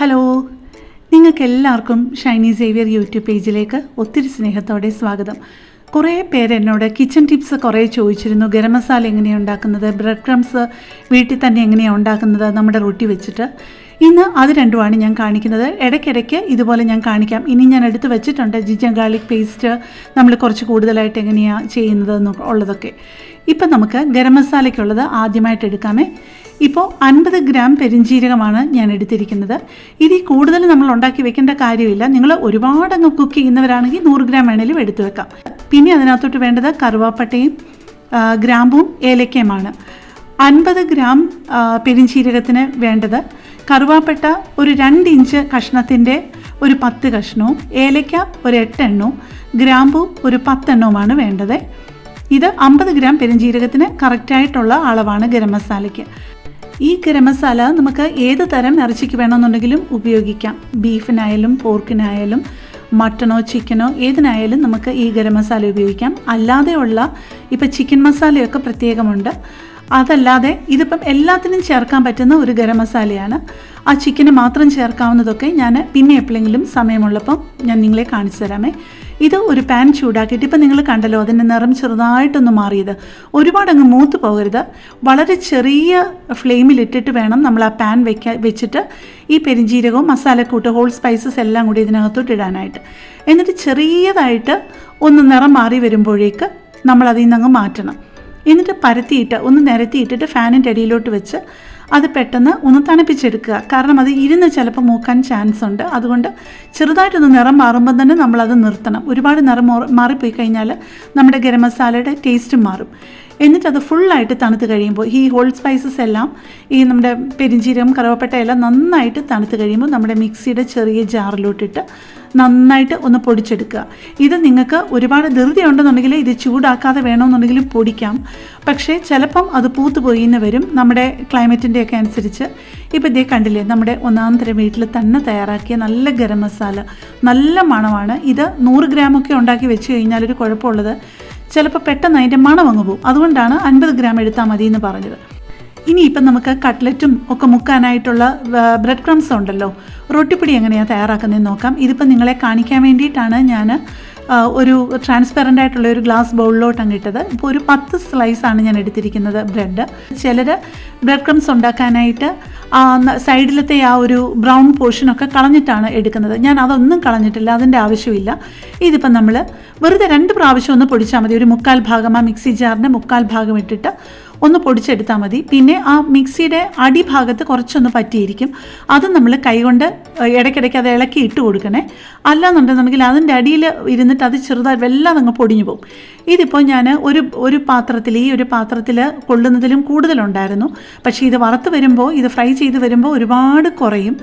Hello. നിങ്ങൾക്ക് എല്ലാവർക്കും Shiny Xavier YouTube പേജിലേക്ക് ഒത്തിരി സ്നേഹത്തോടെ സ്വാഗതം. കുറേ പേര് എന്നോട് കിച്ചൺ ടിപ്സ് കുറേ ചോദിച്ചിരുന്നു. ഗരം മസാല എങ്ങനെയാണ് ഉണ്ടാക്കുന്നത്? ബ്രെഡ് ക്രംസ് വീട്ടിൽ തന്നെ എങ്ങനെയാണ് ഉണ്ടാക്കുന്നത്? നമ്മുടെ റൊട്ടി വെച്ചിട്ട്. ഇന്ന് അത് രണ്ടുമാണ് ഞാൻ കാണിക്കുന്നത്. ഇടയ്ക്കിടയ്ക്ക് ഇതുപോലെ ഞാൻ കാണിക്കാം. ഇനി ഞാൻ എടുത്ത് വെച്ചിട്ടുണ്ട് ജിഞ്ചർ ഗാർലിക് പേസ്റ്റ് നമ്മൾ കുറച്ച് കൂടുതലായിട്ട് എങ്ങനെയാണ് ചെയ്യുന്നത് ഉള്ളതൊക്കെ. ഇപ്പം നമുക്ക് ഗരം മസാലയ്ക്കുള്ളത് ആദ്യമായിട്ട് എടുക്കാമേ. ഇപ്പോൾ അൻപത് ഗ്രാം പെരിഞ്ജീരകമാണ് ഞാൻ എടുത്തിരിക്കുന്നത്. ഇതിൽ കൂടുതൽ നമ്മൾ ഉണ്ടാക്കി വെക്കേണ്ട കാര്യമില്ല. നിങ്ങൾ ഒരുപാട് അങ്ങ് കുക്ക് ചെയ്യുന്നവരാണെങ്കിൽ നൂറ് ഗ്രാം വേണേലും എടുത്തു വെക്കാം. പിന്നെ അതിനകത്തോട്ട് വേണ്ടത് കറുവാപ്പട്ടയും ഗ്രാമ്പും ഏലക്കയുമാണ്. അൻപത് ഗ്രാം പെരിഞ്ജീരകത്തിന് വേണ്ടത് കറുവാപ്പട്ട ഒരു രണ്ട് ഇഞ്ച് കഷ്ണത്തിന്റെ ഒരു പത്ത് കഷ്ണവും ഏലയ്ക്ക ഒരു എട്ടെണ്ണവും ഗ്രാമ്പു ഒരു പത്തെണ്ണവുമാണ് വേണ്ടത്. ഇത് അമ്പത് ഗ്രാം പെരുംജീരകത്തിന് കറക്റ്റായിട്ടുള്ള അളവാണ് ഗരം മസാലയ്ക്ക്. ഈ ഗരം മസാല നമുക്ക് ഏത് തരം ഇറച്ചിക്ക് വേണമെന്നുണ്ടെങ്കിലും ഉപയോഗിക്കാം. ബീഫിനായാലും പോർക്കിനായാലും മട്ടണോ ചിക്കനോ ഏതിനായാലും നമുക്ക് ഈ ഗരം മസാല ഉപയോഗിക്കാം. അല്ലാതെയുള്ള ഇപ്പോൾ ചിക്കൻ മസാലയൊക്കെ പ്രത്യേകമുണ്ട്. അതല്ലാതെ ഇതിപ്പം എല്ലാത്തിനും ചേർക്കാൻ പറ്റുന്ന ഒരു ഗരം മസാലയാണ്. ആ ചിക്കന് മാത്രം ചേർക്കാവുന്നതൊക്കെ ഞാൻ പിന്നെ എപ്പോഴെങ്കിലും സമയമുള്ളപ്പം ഞാൻ നിങ്ങളെ കാണിച്ചു തരാമേ. ഇത് ഒരു പാൻ ചൂടാക്കിയിട്ട് ഇപ്പം നിങ്ങൾ കണ്ടല്ലോ അതിന്റെ നിറം ചെറുതായിട്ടൊന്ന് മാറിയത്. ഒരുപാട് അങ്ങ് മൂത്ത് പോകരുത്. വളരെ ചെറിയ ഫ്ലെയിമിലിട്ടിട്ട് വേണം നമ്മൾ ആ പാൻ വെക്കാൻ വെച്ചിട്ട് ഈ പെരിഞ്ജീരകവും മസാലക്കൂട്ട് ഹോൾ സ്പൈസസ് എല്ലാം കൂടി ഇതിനകത്തോട്ട് ഇടാനായിട്ട്. എന്നിട്ട് ചെറിയതായിട്ട് ഒന്ന് നിറം മാറി വരുമ്പോഴേക്ക് നമ്മൾ അതിൽ മാറ്റണം. എന്നിട്ട് പരത്തിയിട്ട് ഒന്ന് നിരത്തിയിട്ടിട്ട് ഫാനിന്റെ അടിയിലോട്ട് വെച്ച് അത് പെട്ടെന്ന് ഒന്ന് തണുപ്പിച്ചെടുക്കുക. കാരണം അത് ഇരുന്ന് ചിലപ്പോൾ മൂക്കാൻ ചാൻസ് ഉണ്ട്. അതുകൊണ്ട് ചെറുതായിട്ടൊന്ന് നിറം മാറുമ്പോൾ തന്നെ നമ്മളത് നിർത്തണം. ഒരുപാട് നിറം മാറി- മാറിപ്പോയി കഴിഞ്ഞാൽ നമ്മുടെ ഗരം മസാലയുടെ ടേസ്റ്റ് മാറും. എന്നിട്ട് അത് ഫുള്ളായിട്ട് തണുത്ത് കഴിയുമ്പോൾ ഈ ഹോൾ സ്പൈസസ് എല്ലാം ഈ നമ്മുടെ പെരിഞ്ചീരകം കറുവപ്പട്ട എല്ലാം നന്നായിട്ട് തണുത്ത് കഴിയുമ്പോൾ നമ്മുടെ മിക്സിയുടെ ചെറിയ ജാറിലോട്ടിട്ട് നന്നായിട്ട് ഒന്ന് പൊടിച്ചെടുക്കുക. ഇത് നിങ്ങൾക്ക് ഒരുപാട് ധൃതി ഉണ്ടെന്നുണ്ടെങ്കിൽ ഇത് ചൂടാക്കാതെ വേണമെന്നുണ്ടെങ്കിലും പൊടിക്കാം. പക്ഷേ ചിലപ്പം അത് പൂത്ത് പോയിന്ന് വരും. നമ്മുടെ ക്ലൈമറ്റിന്റെയൊക്കെ അനുസരിച്ച്. ഇപ്പോൾ ഇതേ കണ്ടില്ലേ നമ്മുടെ ഒന്നാം തരം വീട്ടിൽ തന്നെ തയ്യാറാക്കിയ നല്ല ഗരം മസാല. നല്ല മണമാണ്. ഇത് നൂറ് ഗ്രാമൊക്കെ ഉണ്ടാക്കി വെച്ച് കഴിഞ്ഞാൽ ഒരു കുഴപ്പമുള്ളത്. ചിലപ്പോൾ പെട്ടെന്ന് അതിന്റെ മണം അങ്ങ് പോകും. അതുകൊണ്ടാണ് അൻപത് ഗ്രാം എടുത്താൽ മതി എന്ന് പറഞ്ഞത്. ഇനി ഇപ്പം നമുക്ക് കട്ട്ലറ്റും ഒക്കെ മുക്കാനായിട്ടുള്ള ബ്രെഡ് ക്രംസ് ഉണ്ടല്ലോ റൊട്ടിപ്പൊടി എങ്ങനെയാണ് തയ്യാറാക്കുന്നതെന്ന് നോക്കാം. ഇതിപ്പം നിങ്ങളെ കാണിക്കാൻ വേണ്ടിയിട്ടാണ് ഞാൻ ഒരു ട്രാൻസ്പെറന്റ് ആയിട്ടുള്ള ഒരു ഗ്ലാസ് ബൗളിലോട്ട് അങ്ങിട്ടത് ഇപ്പോൾ ഒരു പത്ത് സ്ലൈസാണ് ഞാൻ എടുത്തിരിക്കുന്നത് ബ്രെഡ് ചിലർ ബ്രെഡ് ക്രംസ് ഉണ്ടാക്കാനായിട്ട് സൈഡിലത്തെ ആ ഒരു ബ്രൗൺ പോർഷനൊക്കെ കളഞ്ഞിട്ടാണ് എടുക്കുന്നത്. ഞാൻ അതൊന്നും കളഞ്ഞിട്ടില്ല അതിന്റെ ആവശ്യമില്ല. ഇതിപ്പം നമ്മൾ വെറുതെ രണ്ട് പ്രാവശ്യം ഒന്ന് പൊടിച്ചാൽ മതി. ഒരു മുക്കാൽ ഭാഗം ആ മിക്സി ജാറിന്റെ മുക്കാൽ ഭാഗം ഇട്ടിട്ട് ഒന്ന് പൊടിച്ചെടുത്താൽ മതി. പിന്നെ ആ മിക്സിയുടെ അടിഭാഗത്ത് കുറച്ചൊന്ന് പറ്റിയിരിക്കും. അത് നമ്മൾ കൈകൊണ്ട് ഇടയ്ക്കിടയ്ക്ക് അത് ഇളക്കി ഇട്ട് കൊടുക്കണേ. അല്ലാന്നുണ്ടെന്നുണ്ടെങ്കിൽ അതിന്റെ അടിയിൽ ഇരുന്നിട്ട് അത് ചെറുതായി വല്ലാതെ അങ്ങ് പൊടിഞ്ഞു പോകും. ഇതിപ്പോൾ ഞാൻ ഒരു ഒരു പാത്രത്തിൽ ഈ ഒരു പാത്രത്തിൽ കൊള്ളുന്നതിലും കൂടുതലുണ്ടായിരുന്നു. പക്ഷേ ഇത് വറുത്ത് വരുമ്പോൾ ഇത് ഫ്രൈ ചെയ്ത് വരുമ്പോൾ ഒരുപാട് കുറയും.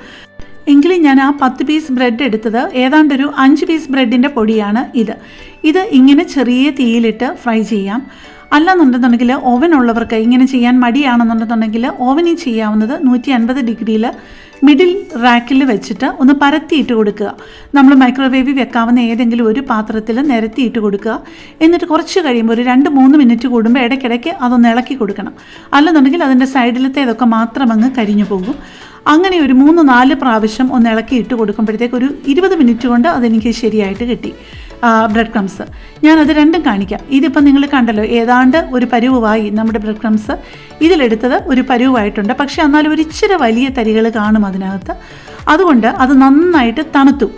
എങ്കിലും ഞാൻ ആ പത്ത് പീസ് ബ്രെഡ് എടുത്തത് ഏതാണ്ടൊരു അഞ്ച് പീസ് ബ്രെഡിന്റെ പൊടിയാണ് ഇത്. ഇത് ഇങ്ങനെ ചെറിയ തീയിലിട്ട് ഫ്രൈ ചെയ്യാം. അല്ലാന്നുണ്ടെന്നുണ്ടെങ്കിൽ ഓവൻ ഉള്ളവർക്ക് ഇങ്ങനെ ചെയ്യാൻ മടിയാണെന്നുണ്ടെന്നുണ്ടെങ്കിൽ ഓവനിൽ ചെയ്യാവുന്നത് നൂറ്റി അൻപത് ഡിഗ്രിയിൽ മിഡിൽ റാക്കിൽ വെച്ചിട്ട് ഒന്ന് പരത്തിയിട്ട് കൊടുക്കുക. നമ്മൾ മൈക്രോവേവിൽ വെക്കാവുന്ന ഏതെങ്കിലും ഒരു പാത്രത്തിൽ നിരത്തിയിട്ട് കൊടുക്കുക. എന്നിട്ട് കുറച്ച് കഴിയുമ്പോൾ ഒരു രണ്ട് മൂന്ന് മിനിറ്റ് കൂടുമ്പോൾ ഇടയ്ക്കിടയ്ക്ക് അതൊന്ന് ഇളക്കി കൊടുക്കണം. അല്ലെന്നുണ്ടെങ്കിൽ അതിന്റെ സൈഡിലത്തെ ഇതൊക്കെ മാത്രം അങ്ങ് കരിഞ്ഞു പോകും. അങ്ങനെ ഒരു മൂന്ന് നാല് പ്രാവശ്യം ഒന്ന് ഇളക്കി ഇട്ട് കൊടുക്കുമ്പോഴത്തേക്ക് ഒരു ഇരുപത് മിനിറ്റ് കൊണ്ട് അതെനിക്ക് ശരിയായിട്ട് കിട്ടി. ബ്രെഡ് ക്രംസ് ഞാനത് രണ്ടും കാണിക്കാം. ഇതിപ്പോൾ നിങ്ങൾ കണ്ടല്ലോ ഏതാണ്ട് ഒരു പരുവായി നമ്മുടെ ബ്രെഡ് ക്രംസ് ഇതിലെടുത്തത് ഒരു പരുവായിട്ടുണ്ട്. പക്ഷേ എന്നാലും ഒരു ഇച്ചിരി വലിയ തരികൾ കാണും അതിനകത്ത്. അതുകൊണ്ട് അത് നന്നായിട്ട് തണുത്തു.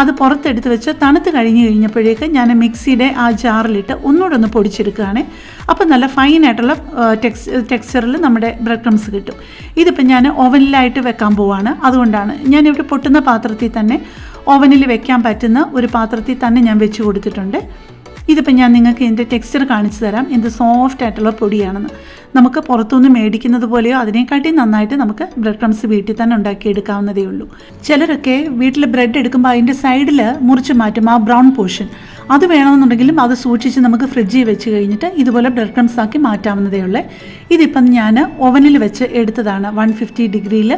അത് പുറത്തെടുത്ത് വെച്ച് തണുത്ത് കഴിഞ്ഞ് കഴിഞ്ഞപ്പോഴേക്ക് ഞാൻ മിക്സിയുടെ ആ ജാറിലിട്ട് ഒന്നുകൂടെ ഒന്ന് പൊടിച്ചെടുക്കുകയാണ്. അപ്പോൾ നല്ല ഫൈനായിട്ടുള്ള ടെക്സ് ടെക്സ്ചറിൽ നമ്മുടെ ബ്രെഡ് ക്രംസ് കിട്ടും. ഇതിപ്പം ഞാൻ ഓവനിലായിട്ട് വെക്കാൻ പോവാണ്. അതുകൊണ്ടാണ് ഞാൻ ഇവിടെ പൊട്ടുന്ന പാത്രത്തിൽ തന്നെ ഓവനിൽ വെക്കാൻ പറ്റുന്ന ഒരു പാത്രത്തിൽ തന്നെ ഞാൻ വെച്ച് കൊടുത്തിട്ടുണ്ട്. ഇതിപ്പോൾ ഞാൻ നിങ്ങൾക്ക് എന്റെ ടെക്സ്ചർ കാണിച്ചു തരാം. എന്ത് സോഫ്റ്റ് ആയിട്ടുള്ള പൊടിയാണെന്ന്. നമുക്ക് പുറത്തുനിന്ന് മേടിക്കുന്നത് പോലെയോ അതിനെക്കാട്ടി നന്നായിട്ട് നമുക്ക് ബ്രെഡ് ക്രംസ് വീട്ടിൽ തന്നെ ഉണ്ടാക്കിയെടുക്കാവുന്നതേ ഉള്ളൂ. ചിലരൊക്കെ വീട്ടിൽ ബ്രെഡ് എടുക്കുമ്പോൾ അതിന്റെ സൈഡിൽ മുറിച്ച് മാറ്റും ആ ബ്രൗൺ പോർഷൻ അത് വേണമെന്നുണ്ടെങ്കിലും അത് സൂക്ഷിച്ച് നമുക്ക് ഫ്രിഡ്ജിൽ വെച്ച് കഴിഞ്ഞിട്ട് ഇതുപോലെ ബ്രെഡ് ക്രംസ് ആക്കി മാറ്റാവുന്നതേ ഇതിപ്പം ഞാൻ ഓവനിൽ വെച്ച് എടുത്തതാണ് വൺ ഫിഫ്റ്റി ഡിഗ്രിയിൽ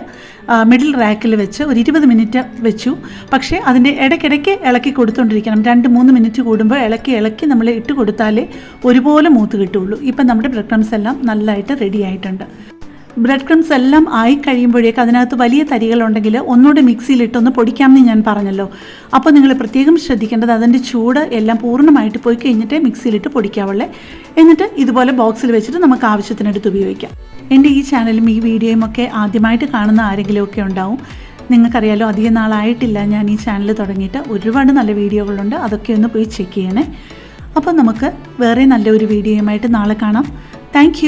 മിഡിൽ റാക്കിൽ വെച്ച് ഒരു ഇരുപത് മിനിറ്റ് വെച്ചു. പക്ഷേ അതിന്റെ ഇടയ്ക്കിടയ്ക്ക് ഇളക്കി കൊടുത്തുകൊണ്ടിരിക്കണം രണ്ട് മൂന്ന് മിനിറ്റ് കൂടുമ്പോൾ ഇളക്കി ഇളക്കി നമ്മൾ ഇട്ട് കൊടുത്താലേ ഒരുപോലെ മൂത്ത് കിട്ടുള്ളൂ ഇപ്പം നമ്മുടെ ബ്രെഡ് ക്രംസ് എല്ലാം നല്ലതായിട്ട് റെഡി ആയിട്ടുണ്ട്. ബ്രെഡ് ക്രംസ് എല്ലാം ആയി കഴിയുമ്പോഴേക്ക് അതിനകത്ത് വലിയ തരികളുണ്ടെങ്കിൽ ഒന്നുകൂടെ മിക്സിയിലിട്ടൊന്ന് പൊടിക്കാമെന്ന് ഞാൻ പറഞ്ഞല്ലോ. അപ്പോൾ നിങ്ങൾ പ്രത്യേകം ശ്രദ്ധിക്കേണ്ടത് അതിന്റെ ചൂട് എല്ലാം പൂർണമായിട്ട് പോയി കഴിഞ്ഞിട്ട് മിക്സിയിലിട്ട് പൊടിക്കാവുള്ളേ. എന്നിട്ട് ഇതുപോലെ ബോക്സിൽ വെച്ചിട്ട് നമുക്ക് ആവശ്യത്തിനെടുത്ത് ഉപയോഗിക്കാം. എന്റെ ഈ ചാനലും ഈ വീഡിയോയും ഒക്കെ ആദ്യമായിട്ട് കാണുന്ന ആരെങ്കിലും ആരെങ്കിലുമൊക്കെ ഉണ്ടാവും. നിങ്ങൾക്കറിയാലോ അധികം നാളായിട്ടില്ല ഞാൻ ഈ ചാനൽ തുടങ്ങിയിട്ട്. ഒരുപാട് നല്ല വീഡിയോകളുണ്ട്. അതൊക്കെ ഒന്ന് പോയി ചെക്ക് ചെയ്യണേ. അപ്പോൾ നമുക്ക് വേറെ നല്ലൊരു വീഡിയോയുമായിട്ട് നാളെ കാണാം. താങ്ക്